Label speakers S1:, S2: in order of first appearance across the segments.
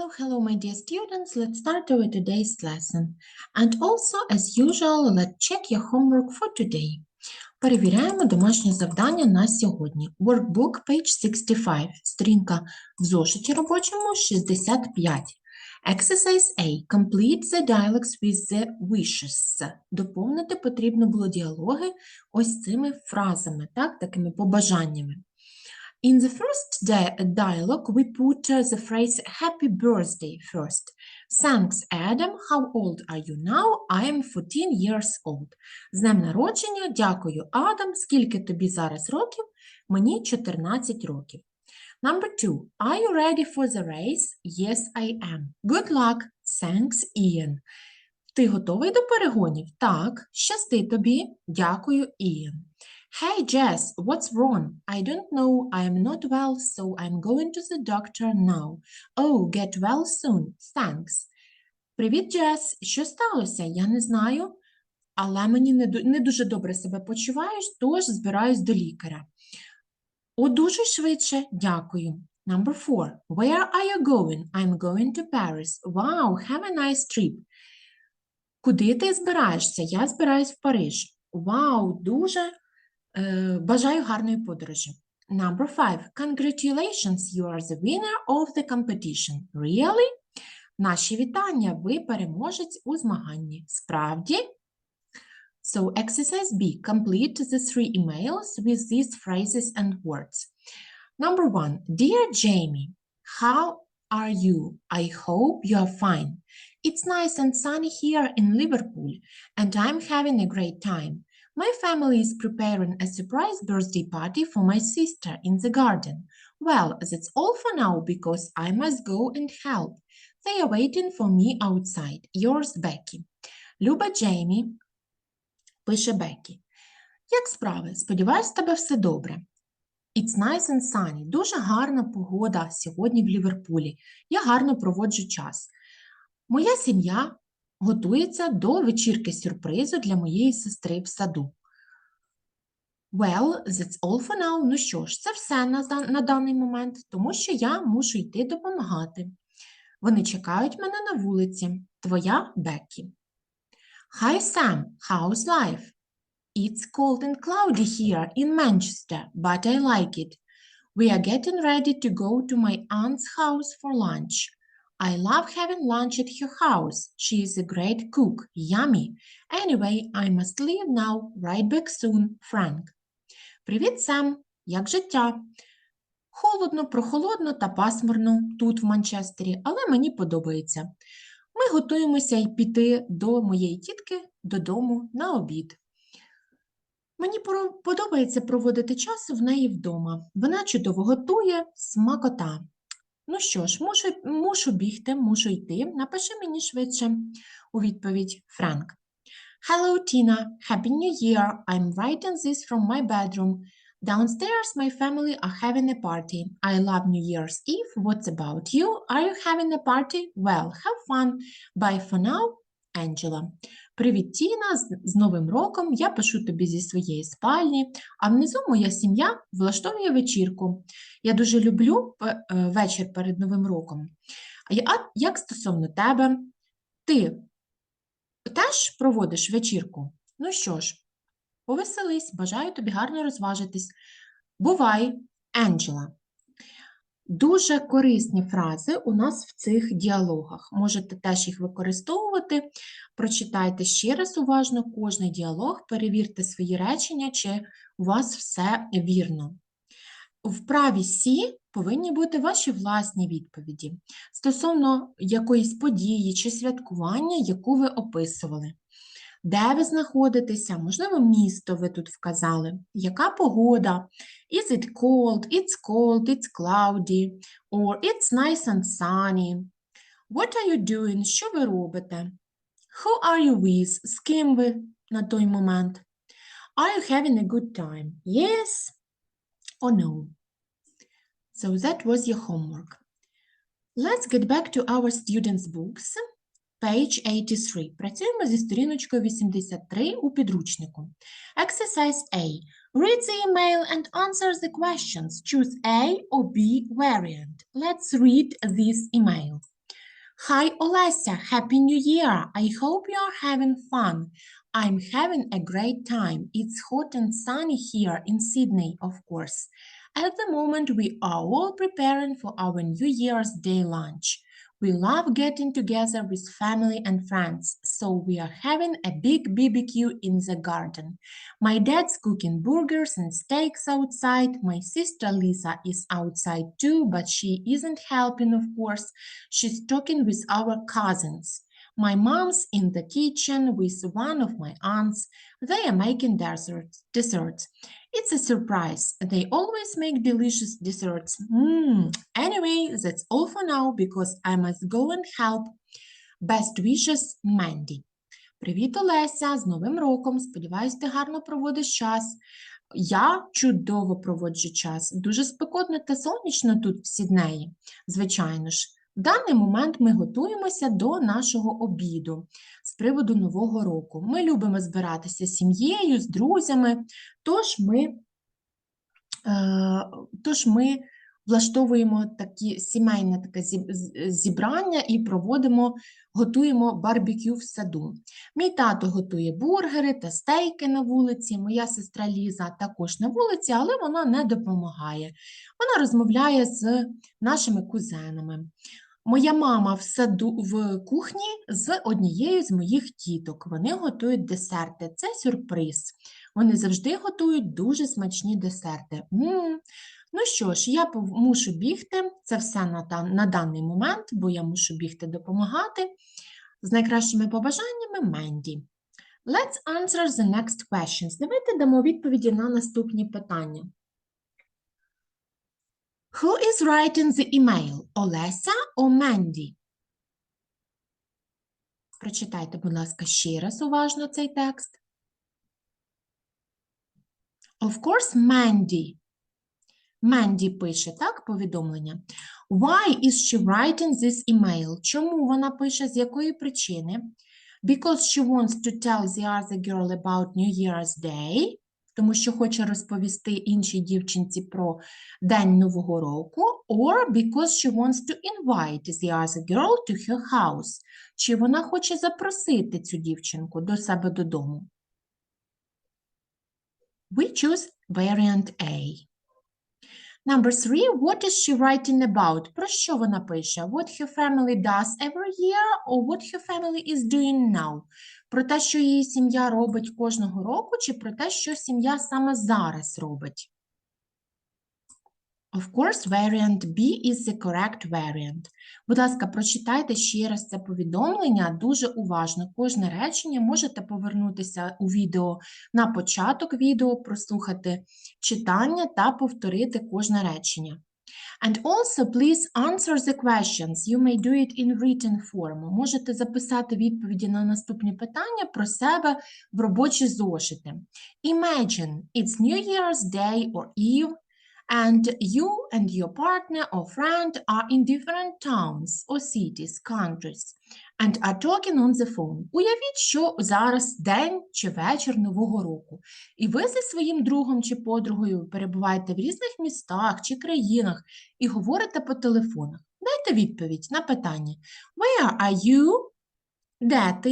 S1: Hello, hello, my dear students. Let's start our today's lesson. And also, as usual, let's check your homework for today. Перевіряємо домашнє завдання на сьогодні. Workbook, page 65, сторінка в зошиті робочому 65. Exercise A. Complete the dialogues with the wishes. Доповнити потрібно було діалоги ось цими фразами, так, такими побажаннями. In the first di- dialogue, we put uh, the phrase happy birthday first. Thanks, Adam. How old are you now? I am 14 years old. З днем народження, дякую, Адам. Скільки тобі зараз років? Мені 14 років. Number two. Are you ready for the race? Yes, I am. Good luck. Thanks, Ian. Ти готовий до перегонів? Так. Щасти тобі. Дякую, Ian. Hey Jess, what's wrong? I don't know. I am not well, so I'm going to the doctor now. Oh, get well soon. Thanks. Привіт, Джес. Що сталося? Я не знаю, але мені не, дуже добре себе почуваю, тож збираюсь до лікаря. Одужуй швидше. Дякую. Number four. Where are you going? I'm going to Paris. Wow, have a nice trip. Куди ти збираєшся? Я збираюсь в Париж. Вау, дуже е, бажаю гарної подорожі. Number five. Congratulations, you are the winner of the competition. Really? Наші вітання, ви переможець у змаганні. Справді? So, exercise B. Complete the three emails with these phrases and words. Number one. Dear Jamie, how are you? I hope you are fine. It's nice and sunny here in Liverpool, and I'm having a great time. My family is preparing a surprise birthday party for my sister in the garden. Well, that's all for now because I must go and help. They are waiting for me outside. Yours, Becky. Люба Джеймі, пише Бекі. Як справи? Сподіваюсь, тебе все добре. It's nice and sunny. Дуже гарна погода сьогодні в Ліверпулі. Я гарно проводжу час. Моя сім'я готується до вечірки сюрпризу для моєї сестри в саду. Well, that's all for now. Ну що ж, це все на, на даний момент, тому що я мушу йти допомагати. Вони чекають мене на вулиці. Твоя Беккі. Hi, Sam. How's life? It's cold and cloudy here in Manchester, but I like it. We are getting ready to go to my aunt's house for lunch. I love having lunch at her house. She is a great cook. Yummy. Anyway, I must leave now. Right back soon, Frank. Привіт, Сем. Як життя? Холодно, прохолодно та пасмурно тут, в Манчестері, але мені подобається. Ми готуємося й піти до моєї тітки додому на обід. Мені подобається проводити час в неї вдома. Вона чудово готує, смакота. Ну що ж, мушу, мушу бігти, мушу йти. Напиши мені швидше у відповідь Франк. Hello, Tina. Happy New Year. I'm writing this from my bedroom. Downstairs, my family are having a party. I love New Year's Eve. What's about you? Are you having a party? Well, have fun. Bye for now, Angela. Привіт, Тіна, з, з Новим роком. Я пишу тобі зі своєї спальні, а внизу моя сім'я влаштовує вечірку. Я дуже люблю е, вечір перед Новим роком. А як стосовно тебе? Ти теж проводиш вечірку? Ну що ж, повеселись, бажаю тобі гарно розважитись. Бувай, Енджела. Дуже корисні фрази у нас в цих діалогах. Можете теж їх використовувати. Прочитайте ще раз уважно кожний діалог, перевірте свої речення, чи у вас все вірно. В праві Сі повинні бути ваші власні відповіді стосовно якоїсь події чи святкування, яку ви описували. Де ви знаходитеся? Можливо, місто ви тут вказали. Яка погода? Is it cold? It's cold, it's cloudy. Or it's nice and sunny. What are you doing? Що ви робите? Who are you with? З ким ви на той момент? Are you having a good time? Yes or no? So that was your homework. Let's get back to our students' books. Page 83. Працюємо зі сторіночкою 83 у підручнику. Exercise A. Read the email and answer the questions. Choose A or B variant. Let's read this email. Hi Olesa, Happy New Year. I hope you are having fun. I'm having a great time. It's hot and sunny here in Sydney, of course. At the moment, we are all preparing for our New Year's Day lunch. We love getting together with family and friends, so we are having a big BBQ in the garden. My dad's cooking burgers and steaks outside. My sister Lisa is outside too, but she isn't helping, of course. She's talking with our cousins. My mom's in the kitchen with one of my aunts. They are making desserts. desserts. It's a surprise. They always make delicious desserts. Mm. Anyway, that's all for now because I must go and help. Best wishes, Mandy. Привіт, Олеся! З Новим роком! Сподіваюсь, ти гарно проводиш час. Я чудово проводжу час. Дуже спекотно та сонячно тут в Сіднеї. Звичайно ж, в даний момент ми готуємося до нашого обіду з приводу Нового року. Ми любимо збиратися з сім'єю, з друзями, тож ми, е, тож ми влаштовуємо такі сімейне таке зібрання і проводимо, готуємо барбекю в саду. Мій тато готує бургери та стейки на вулиці. Моя сестра Ліза також на вулиці, але вона не допомагає. Вона розмовляє з нашими кузенами. Моя мама в саду в кухні з однією з моїх тіток. Вони готують десерти. Це сюрприз. Вони завжди готують дуже смачні десерти. М. Ну що ж, я мушу бігти. Це все на, на даний момент, бо я мушу бігти допомагати. З найкращими побажаннями Менді. Let's answer the next questions. Давайте дамо відповіді на наступні питання. Who is writing the email? Олеся or Mandy? Прочитайте, будь ласка, ще раз уважно цей текст. Of course, Mandy. Манді пише, так, повідомлення. Why is she writing this email? Чому вона пише, з якої причини? Because she wants to tell the other girl about New Year's Day, тому що хоче розповісти іншій дівчинці про День Нового року, or because she wants to invite the other girl to her house, чи вона хоче запросити цю дівчинку до себе додому. We choose variant A. Number three, what is she writing about? Про що вона пише? What her family does every year or what her family is doing now? Про те, що її сім'я робить кожного року, чи про те, що сім'я саме зараз робить? Of course, variant B is the correct variant. Будь ласка, прочитайте ще раз це повідомлення дуже уважно. Кожне речення можете повернутися у відео на початок відео, прослухати читання та повторити кожне речення. And also, please answer the questions. You may do it in written form. Можете записати відповіді на наступні питання про себе в робочі зошити. Imagine it's New Year's Day or Eve, and you and your partner or friend are in different towns or cities, countries, and are talking on the phone. Уявіть, що зараз день чи вечір Нового року, і ви зі своїм другом чи подругою перебуваєте в різних містах чи країнах і говорите по телефонах. Дайте відповідь на питання. Where are you? Де ти?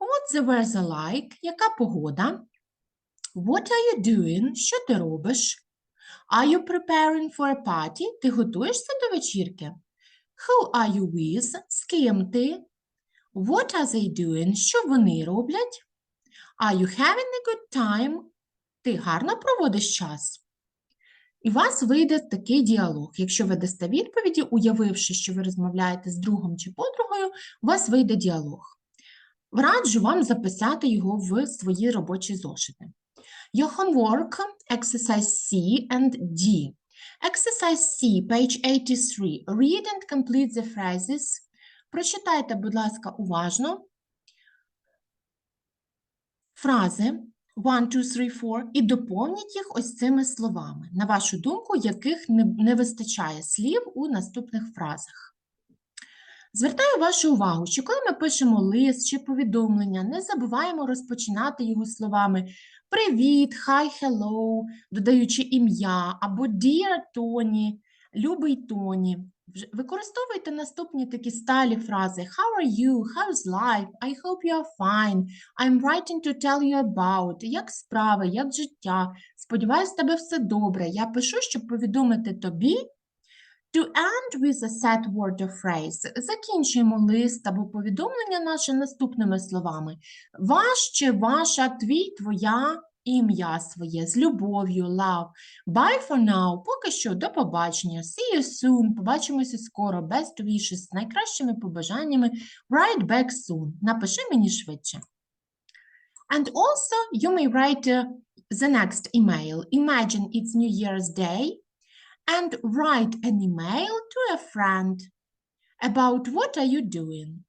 S1: What's the weather like? Яка погода? What are you doing? Що ти робиш? Are you preparing for a party? Ти готуєшся до вечірки? Who are you with? З ким ти? What are they doing? Що вони роблять? Are you having a good time? Ти гарно проводиш час? І у вас вийде такий діалог. Якщо ви дасте відповіді, уявивши, що ви розмовляєте з другом чи подругою, у вас вийде діалог. Раджу вам записати його в свої робочі зошити. Your homework, exercise C and D. Exercise C, page 83. Read and complete the phrases. Прочитайте, будь ласка, уважно фрази 1, 2, 3, 4 і доповніть їх ось цими словами. На вашу думку, яких не, вистачає слів у наступних фразах. Звертаю вашу увагу, що коли ми пишемо лист чи повідомлення, не забуваємо розпочинати його словами Привіт, hi, hello, додаючи ім'я або Dear Tony, любий Тоні. Використовуйте наступні такі сталі фрази. How are you? How's life? I hope you are fine. I'm writing to tell you about. Як справи, як життя? Сподіваюсь, тебе все добре. Я пишу, щоб повідомити тобі. To end with a set word or phrase. Закінчуємо лист або повідомлення наше наступними словами. Ваш чи ваша, твій, твоя, ім'я своє, з любов'ю, love. Bye for now. Поки що, до побачення. See you soon. Побачимося скоро. Best wishes. З найкращими побажаннями. Write back soon. Напиши мені швидше. And also, you may write uh, the next email. Imagine it's New Year's Day and write an email to a friend about what are you doing.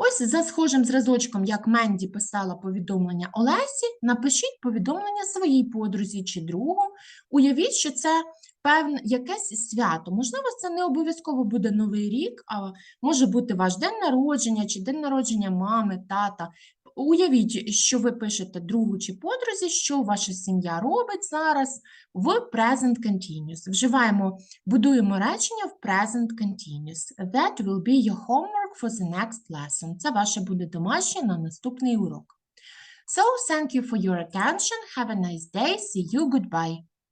S1: Ось за схожим зразочком, як Менді писала повідомлення Олесі, напишіть повідомлення своїй подрузі чи другу. Уявіть, що це певне якесь свято. Можливо, це не обов'язково буде Новий рік, а може бути ваш день народження чи день народження мами, тата. Уявіть, що ви пишете другу чи подрузі, що ваша сім'я робить зараз в present continuous. Вживаємо, будуємо речення в present continuous. That will be your homework for the next lesson. Це ваше буде домашнє на наступний урок. So, thank you for your attention. Have a nice day. See you. Goodbye.